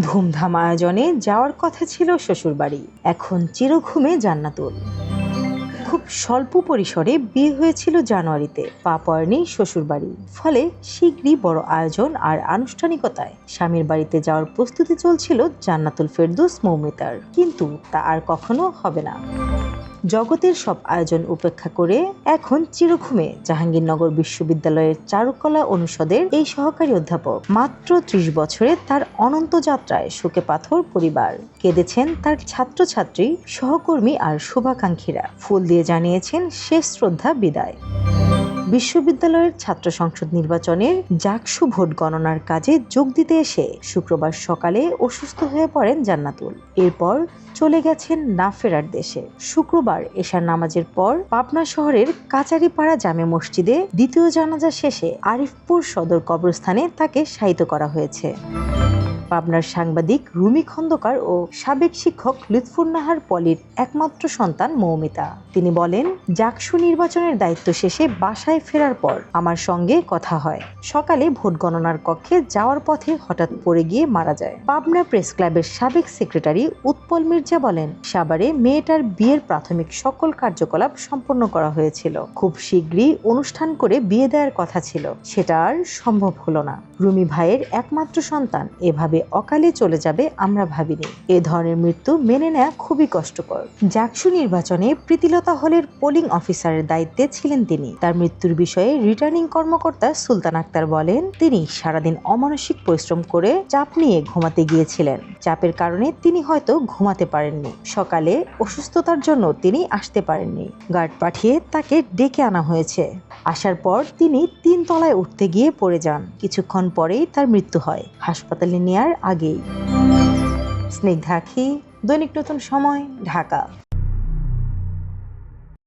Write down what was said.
ধুমধাম আয়োজনে যাওয়ার কথা ছিল শ্বশুরবাড়ি। এখন চিরঘুমে জান্নাতুল। খুব স্বল্প পরিসরে বিয়ে হয়েছিল জানুয়ারিতে, পা পড়েনি শ্বশুরবাড়ি। ফলে শীঘ্রই বড় আয়োজন আর আনুষ্ঠানিকতায় স্বামীর বাড়িতে যাওয়ার প্রস্তুতি চলছিল জান্নাতুল ফেরদুস মৌমিতার। কিন্তু তা আর কখনো হবে না। জগতের সব আয়োজন উপেক্ষা করে এখন চিরঘুমে জাহাঙ্গীরনগর বিশ্ববিদ্যালয়ের চারুকলা অনুষদের এই সহকারী অধ্যাপক। মাত্র ত্রিশ বছরে তার অনন্ত যাত্রায় শোকে পাথর পরিবার। কেঁদেছেন তার ছাত্রছাত্রী, সহকর্মী আর শুভাকাঙ্ক্ষীরা। ফুল দিয়ে জানিয়েছেন শেষ শ্রদ্ধা বিদায়। বিশ্ববিদ্যালয়ের ছাত্র সংসদ নির্বাচনের জাকসু ভোট গণনার কাজে যোগ দিতে এসে শুক্রবার সকালে অসুস্থ হয়ে পড়েন জান্নাতুল। এরপর চলে গেছেন না ফেরার দেশে। শুক্রবার এশার নামাজের পর পাবনা শহরের কাচারিপাড়া জামে মসজিদে দ্বিতীয় জানাজা শেষে আরিফপুর সদর কবরস্থানে তাকে শায়িত করা হয়েছে। পাবনার সাংবাদিক রুমি খন্দকার ও সাবেক শিক্ষক লুৎফুর নাহার পলির একমাত্র সন্তান মৌমিতা। তিনি বলেন, জাকসু নির্বাচনের দায়িত্ব শেষে বাসায় ফেরার পর আমার সঙ্গে কথা হয়। সকালে ভোট গণনার কক্ষে যাওয়ার পথে হঠাৎ পড়ে গিয়ে মারা যায়। পাবনা প্রেস ক্লাবের সাবেক সেক্রেটারি উৎপল মির্জা বলেন, সাভারে মেয়েটার বিয়ের প্রাথমিক সকল কার্যকলাপ সম্পন্ন করা হয়েছিল। খুব শীঘ্রই অনুষ্ঠান করে বিয়ে দেওয়ার কথা ছিল। সেটা আর সম্ভব হলো না। রুমি ভাইয়ের একমাত্র সন্তান এভাবে অকালে চলে যাবে আমরা ভাবিনি। এ ধরনের মৃত্যু মেনে নেওয়া খুবই কষ্টকর। জাকসু নির্বাচনে প্রীতিলতা হলের পোলিং অফিসারের দায়িত্বে ছিলেন তিনি। তার মৃত্যুর বিষয়ে রিটার্নিং কর্মকর্তা সুলতান আক্তার বলেন, তিনি সারাদিন অমানসিক পরিশ্রম করে চাপ নিয়ে ঘুমাতে গিয়েছিলেন। চাপের কারণে তিনি হয়তো ঘুমাতে পারেননি। সকালে অসুস্থতার জন্য তিনি আসতে পারেননি। গার্ড পাঠিয়ে তাকে ডেকে আনা হয়েছে। আসার পর তিনি তিন তলায় উঠতে গিয়ে পড়ে যান। কিছুক্ষণ পরেই তার মৃত্যু হয়। হাসপাতালে নেয়ার আগেই। স্নিগ্ধাখি দৈনিক নতুন সময়, ঢাকা।